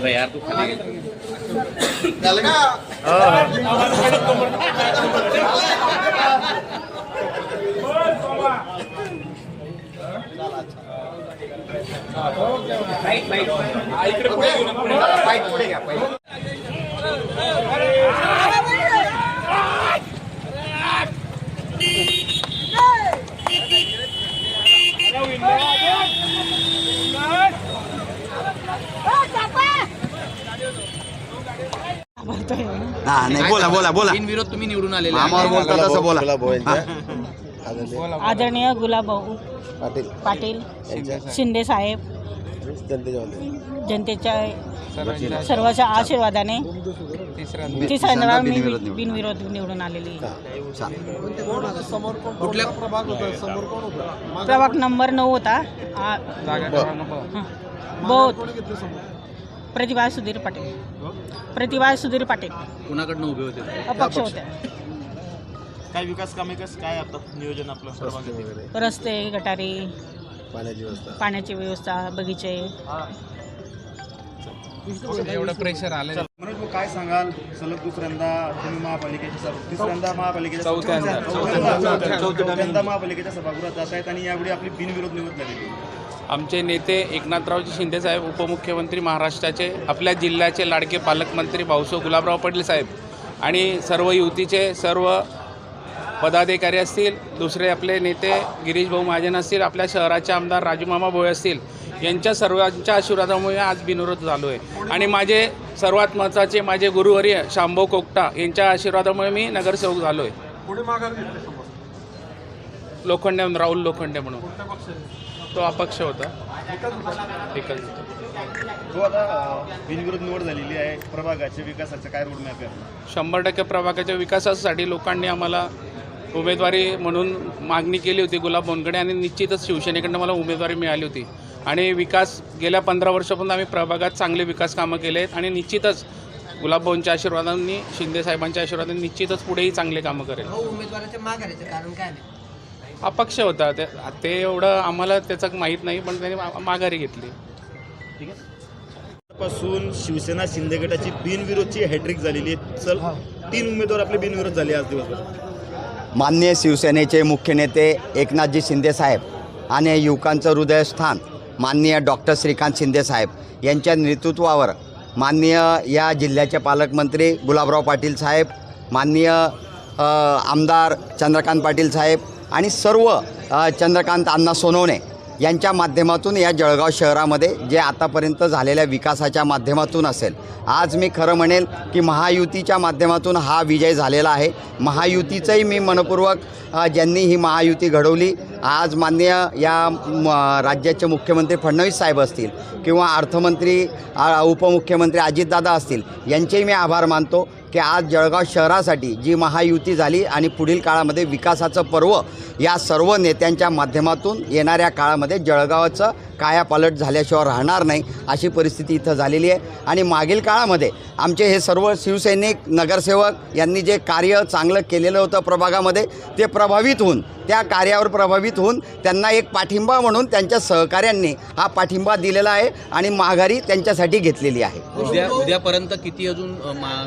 मनोज भाऊ तुम्हारे बड़ो हम तुम्हारे साथ हैं राम हा नाही बोला बोला बोला. बिनविरोध तुम्ही निवडून आलेले मामावर आहे. बोलता तसं बोला. आदरणीय गुलाबभाऊ पाटील. पाटील शिंदे साहेब. जनतेच्या सर्वांच्या आशीर्वादाने तिसऱ्यांदा मी बिनविरोध निवडून. बिनविरोध निवडून आलेली. आहे. कुठल्या प्रभाग नंबर नऊ होता. आ- हं. बहुत प्रतिभा सुधीर पाटील. प्रतिभा सुधीर पाटील. कुणाकडनं उभे होते? अपक्ष होत्या. काय विकास कामे कसं काय आता नियोजन आपलं? रस्ते गटारी पाण्याची व्यवस्था. पाण्याची व्यवस्था बगीचे. एवढं प्रेशर आलं मनोज भाऊ काय सांगाल? सलग दुसऱ्यांदा तुम्ही महापालिकेच्या सभा- तिसऱ्यांदा महापालिकेच्या चौथ्यांदा. चौथ्यांदा चौथ्यांदा. महापालिकेच्या सभागृहात जात आहेत आणि यावेळी आपली बिनविरोध निवड झालेली आहे. आमचे नेते एकनाथरावजी शिंदेसाहेब उपमुख्यमंत्री महाराष्ट्राचे आपल्या जिल्ह्याचे लाडके पालकमंत्री भाऊसो गुलाबराव पाटील साहेब आणि सर्व युतीचे सर्व पदाधिकारी असतील दुसरे आपले नेते गिरीश भाऊ महाजन असतील आपल्या शहराचे आमदार राजूमामा भोळे असतील यांच्या सर्वांच्या आशीर्वादामुळे आज बिनविरोध झालो आहे आणि माझे सर्वात महत्त्वाचे माझे गुरुवर्य शांभो कोकटा यांच्या आशीर्वादामुळे मी नगरसेवक झालो आहे लोखंडे राहुल लोखंडे म्हणून. तो अपक्ष होता. एकच. तो आता अं, बिनविरोध निवड झालेली आहे प्रभागाच्या विकासाचं काय रोडमॅप आहे? शंभर टक्के प्रभागाच्या विकासासाठी लोकांनी आम्हाला उमेदवारी म्हणून मागणी केली होती. गुलाब बोनकडे आणि निश्चितच शिवसेनेकडनं मला उमेदवारी मिळाली होती. आणि विकास गेल्या पंधरा वर्षापासून आम्ही प्रभागात चांगले विकास कामं केले आहेत आणि निश्चितच गुलाबभाऊंच्या आशीर्वादांनी शिंदे साहेबांच्या आशीर्वादांनी निश्चितच पुढेही चांगले कामं करेल. उमेदवाराच्या माघारीचं कारण काय नाही? अपक्ष होता. ते ते एवढं आम्हाला त्याचं माहीत नाही पण त्यांनी मा- माघारी घेतली. पासून शिवसेना शिंदे गटाची बिनविरोधची हॅट्रिक झालेली आहे. चल तीन उमेदवार आपले बिनविरोध झाले आज दिवसभर. मान्य शिवसेनेचे मुख्य नेते एकनाथजी शिंदे साहेब आणि युवकांचं हृदयस्थान माननीय डॉक्टर श्रीकांत शिंदे साहेब यांच्या नेतृत्वावर माननीय या जिल्ह्याचे पालकमंत्री गुलाबराव पाटील साहेब माननीय अ, आमदार चंद्रकांत पाटील साहेब आणि सर्व चंद्रकांत अण्णा सोनवणे यांच्या माध्यमातून या जळगाव शहरामध्ये जे आतापर्यंत झालेल्या विकासाच्या माध्यमातून असेल. आज मी खरं म्हणेल की महायुतीच्या माध्यमातून हा विजय झालेला आहे. महायुतीचंही मी मनपूर्वक ज्यांनी ही महायुती घडवली आज मान्य या म, राज्याचे मुख्यमंत्री फडणवीस साहेब असतील किंवा अर्थमंत्री उपमुख्यमंत्री अजितदादा असतील यांचेही मी आभार मानतो. की आज जळगाव शहरासाठी जी महायुती झाली आणि पुढील काळामध्ये विकासाचं पर्व या सर्व नेत्यांच्या माध्यमातून येणाऱ्या काळामध्ये जळगावाचं कायापालट झाल्याशिवाय राहणार नाही अशी परिस्थिती इथं झालेली आहे. आणि मागील काळामध्ये आमचे हे सर्व शिवसैनिक नगरसेवक यांनी जे कार्य चांगलं केलेलं होतं प्रभागामध्ये ते प्रभावित होऊन त्या कार्यावर प्रभावित होऊन त्यांना एक पाठिंबा म्हणून त्यांच्या सहकाऱ्यांनी हा पाठिंबा दिलेला आहे आणि माघारी त्यांच्यासाठी घेतलेली आहे. उद्या उद्यापर्यंत किती अजून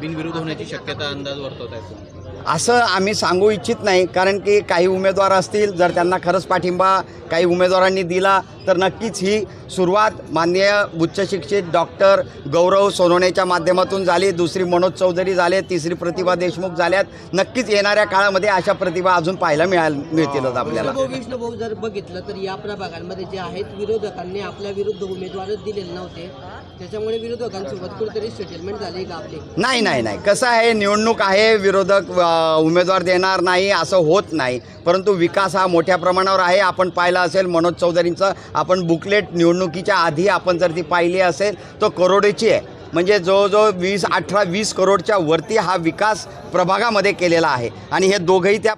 बिनविरोध होण्याची शक्यता अंदाज वर्तवत आहे असं आम्ही सांगू इच्छित नाही कारण की काही उमेदवार असतील जर त्यांना खरंच पाठिंबा काही उमेदवारांनी दिला तर नक्कीच ही सुरुवात माननीय उच्च शिक्षित डॉक्टर गौरव सोनवणेच्या माध्यमातून झाली दुसरी मनोज चौधरी झाले तिसरी प्रतिभा देशमुख झाल्यात. नक्कीच येणाऱ्या काळामध्ये अशा प्रतिभा अजून पाहायला मिळाल मिळतीलच आपल्याला. भाऊ जर बघितलं तर या प्रभागांमध्ये जे आहेत विरोधकांनी आपल्या विरुद्ध उमेदवारच दिलेले नव्हते. त्याच्यामुळे विरोधकांसोबत कुठेतरी सेटलमेंट झाली का आपली? नाही नाही नाही. कसं आहे निवडणूक आहे विरोधक अ, उमेदवार देणार नाही असं होत नाही. परंतु विकास हा मोठ्या प्रमाणावर आहे. आपण पाहिलं असेल मनोज चौधरींचं आपण बुकलेट निवडणुकीच्या आधी आपण जर ती पाहिली असेल तो करोडीची आहे. म्हणजे जवळजवळ वीस अठरा वीस करोडच्या वरती हा विकास प्रभागामध्ये केलेला आहे. आणि हे दोघंही त्या